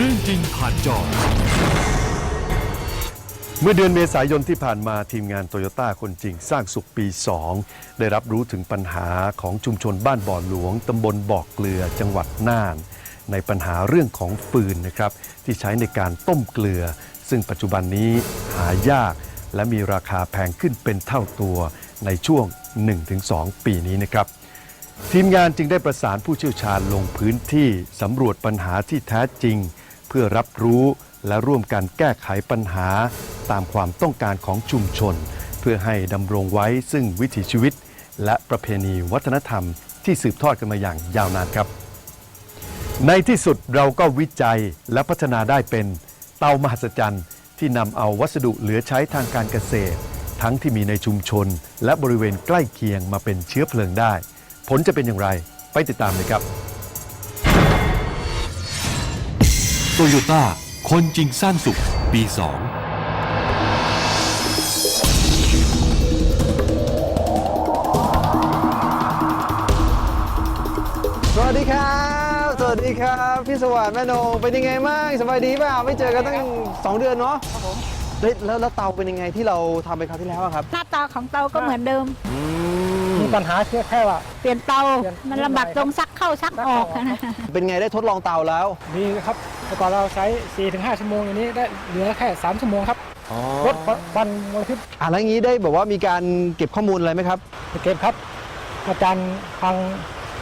เรื่องจริงผ่านจอ เมื่อเดือนเมษายนที่ผ่านมาทีมงานโตโยต้าคนจริงสร้างสุขปี 2 ได้รับรู้ถึงปัญหาของชุมชนบ้านบ่อหลวงตำบลบ่อกเกลือจังหวัดน่าน ในปัญหาเรื่องของฟืนนะครับ ที่ใช้ในการต้มเกลือ ซึ่งปัจจุบันนี้หายาก และมีราคาแพงขึ้นเป็นเท่าตัวในช่วง 1-2 ปีนี้นะครับทีมงานจึงได้ประสานผู้เชี่ยวชาญลงพื้นที่สำรวจปัญหาที่แท้จริง เพื่อรับรู้และร่วมกันแก้ไขปัญหาตามความต้องการของชุมชน เพื่อให้ดำรงไว้ซึ่งวิถีชีวิต และประเพณีวัฒนธรรมที่สืบทอดกันมาอย่างยาวนานครับ ในที่สุดเราก็วิจัยและพัฒนาได้เป็นเตามหัศจรรย์ ที่นำเอาวัสดุเหลือใช้ทางการเกษตร ทั้งที่มีในชุมชน และบริเวณใกล้เคียงมาเป็นเชื้อเพลิงได้ ผลจะเป็นอย่างไรไปติดตามเลยครับ โตโยต้า คนจริงสร้างสุข ปี 2สวัสดีครับ สวัสดีครับ พี่สวัสดิ์แม่นงเป็นยังไงบ้างสบายดีเปล่าไม่เจอกันตั้งสองเดือนเนาะครับผมแล้วแล้วเตาเป็นยังไงที่เราทำไปคราวที่แล้วอะครับ หน้าตาของเตาก็เหมือนเดิม มีปัญหาแค่แค่ว่า เปลี่ยนเตา เปลี่ยนมันลำบากตรงซักเข้าซักออกซักออกเป็นไงได้ทดลองเตาแล้ว ดีครับ แต่ก่อนเราใช้ 4-5 ชั่วโมงอย่างนี้ได้เหลือแค่ 3 ชั่วโมงครับลดฟันมลพิษอะแล้วอย่างนี้ได้แบบว่ามีการเก็บข้อมูลอะไรไหมครับไปเก็บครับ อาจารย์พัง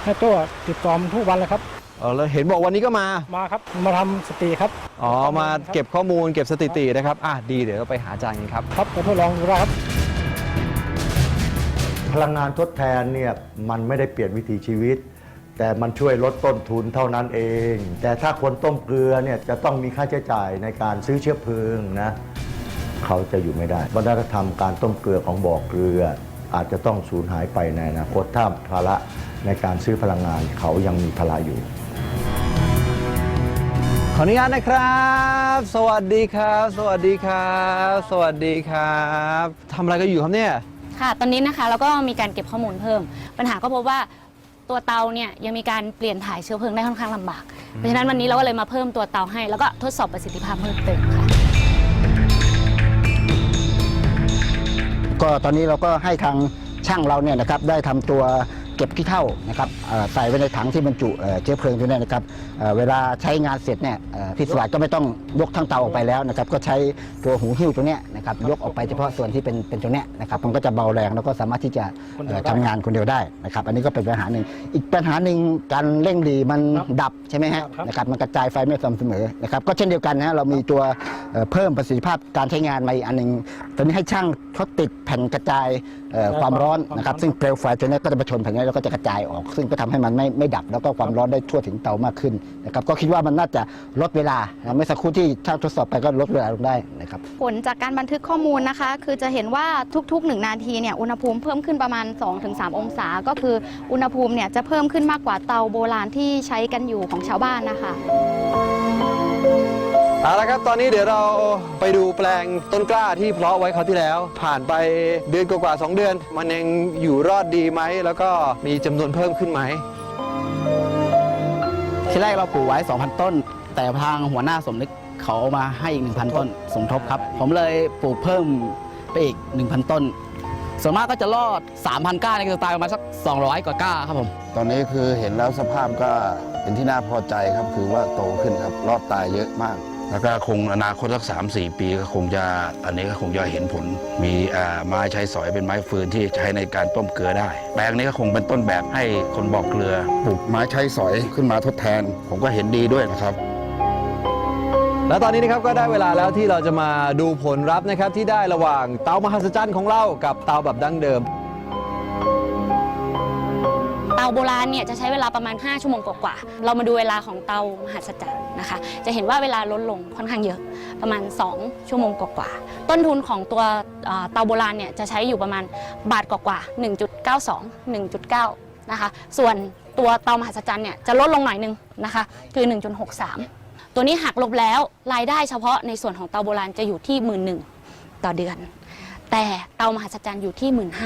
ให้ตัวติดต่อมทุกวันเลยครับเออแล้วเห็นบอกวันนี้ก็มา มาครับ มาทำสตรีครับ อ๋อ มาเก็บข้อมูลเก็บสถิตินะครับ อะดีเดี๋ยวเราไปหาอาจารย์กันครับ ครับไปทดลองดูได้ครับ พลังงานทดแทนเนี่ยมันไม่ได้เปลี่ยนวิถีชีวิต แต่มันช่วยลดต้นทุนเท่านั้นเอง แต่ถ้าคนต้มเกลือเนี่ยจะต้องมีค่าใช้จ่ายในการซื้อเชื้อเพลิงนะเขาจะอยู่ไม่ได้วัฒนธรรมการต้มเกลือของบ่อเกลือ อาจจะต้องสูญหายไปในอนาคตถ้าภาระในการซื้อพลังงานเขายังมีภาระอยู่ขออนุญาตนะครับ สวัสดีครับ สวัสดีครับ สวัสดีครับทำอะไรกันอยู่ครับเนี่ย ค่ะ ตอนนี้นะคะเราก็มีการเก็บข้อมูลเพิ่ม ปัญหาก็พบว่า ตัวเตาเนี่ยยังมีการเปลี่ยนถ่ายเชื้อเพลิงได้ค่อนข้างลำบาก เพราะฉะนั้นวันนี้เราก็เลยมาเพิ่มตัวเตาให้ แล้วก็ทดสอบประสิทธิภาพเพิ่มเติมค่ะ ก็ตอนนี้เราก็ให้ทางช่างเราเนี่ยนะครับได้ทำตัว เก็บขี้เท่านะครับเอ่อใส่ไว้ในถังที่บรรจุเอ่อเชื้อเพลิงตัวเนี้นะครับเอ่อเวลาใช้งานเสร็จเนี่ยเอ่อพี่สวัสดิ์ก็ไม่ต้องยกทั้งเตาออกไปแล้วนะครับก็ใช้ตัวหูหิ้วตัวเนี้ยนะครับยกออกไปเฉพาะส่วนที่เป็นเป็นตัวเนี้ยนะครับมันก็จะเบาแรงแล้วก็สามารถที่จะเอ่อทำงานคนเดียวได้นะครับอันนี้ก็เป็นปัญหาหนึ่งอีกปัญหาหนึ่งการเร่งรีมันดับใช่ไหมฮะครับนะครับมันกระจายไฟไม่สม่ำเสมอนะครับก็เช่นเดียวกันนะเรามีตัวเอ่อเพิ่มประสิทธิภาพการใช้งานมาอีกอันหนึ่งตอนนี้ให้ช่างเขาติดแผ่นกระจายเอ่อความร้อนนะครับซึ่งเปลวไฟตัวนี้ก็จะมาชนแผ่นนี้แล้วก็จะกระจายออก ซึ่งก็ทำให้มันไม่ไม่ดับ แล้วก็ความร้อนได้ทั่วถึงเตามากขึ้นนะครับก็คิดว่ามันน่าจะลดเวลานะเมื่อสักครู่ที่ช่างทดสอบไปก็ลดเวลาลงได้นะครับผลจากการบันทึกข้อมูลนะคะ คือจะเห็นว่าทุกๆ 1 นาทีเนี่ยอุณหภูมิเพิ่มขึ้นประมาณ 2-3 องศา ก็คืออุณหภูมิเนี่ยจะเพิ่มขึ้นมากกว่าเตาโบราณที่ใช้กันอยู่ของชาวบ้านนะคะ เอาละครับตอนนี้เดี๋ยวเราไปดูแปลงต้นกล้าที่เพาะไว้คราวที่แล้ว ผ่านไปเดือนกว่าๆสองเดือน มันยังอยู่รอดดีไหม แล้วก็มีจำนวนเพิ่มขึ้นไหม ที่แรกเราปลูกไว้ 2,000 ต้น แต่ทางหัวหน้าสมนึกเขาเอามาให้อีก 1,000 ต้นสมทบครับ ผมเลยปลูกเพิ่มไปอีก 1,000 ต้น ส่วนมากก็จะรอด 3,000 ก้าในจะตายประมาณสัก 200 กว่าก้าครับผม ตอนนี้คือเห็นแล้วสภาพก็เป็นที่น่าพอใจครับ คือว่าโตขึ้นครับ รอดตายเยอะมาก แล้วก็คงอนาคตสักสามสี่ปีก็คงจะอันนี้ก็คงจะเห็นผล มีไม้ใช้สอยเป็นไม้ฟืนที่ใช้ในการต้มเกลือได้ แปลงนี้ก็คงเป็นต้นแบบให้คนบอกเกลือปลูกไม้ใช้สอยขึ้นมาทดแทน ผมก็เห็นดีด้วยนะครับและตอนนี้นะครับก็ได้เวลาแล้วที่เราจะมาดูผลลัพธ์นะครับที่ได้ระหว่างเตามหัศจรรย์ของเรากับเตาแบบดั้งเดิมาโบราณเนี่ยจะใช้เวลาประมาณ 5 ชั่วโมงกว่าๆ เรามาดูเวลาของเตามหัศจรรย์นะคะ จะเห็นว่าเวลาลดลงค่อนข้างเยอะประมาณ 2 ชั่วโมงกว่าๆ ต้นทุนของตัวเตาโบราณเนี่ยจะใช้อยู่ประมาณบาทกว่าๆ 1.92 1.9 นะคะ ส่วนตัวเตามหัศจรรย์เนี่ยจะลดลงหน่อยนึงนะคะคือ 1.63 ตัวนี้หักลบแล้วรายได้เฉพาะในส่วนของเตาโบราณจะอยู่ที่1 1 0 0 0ต่อเดือน แต่เตามหัศจรรย์อยู่ที่1 5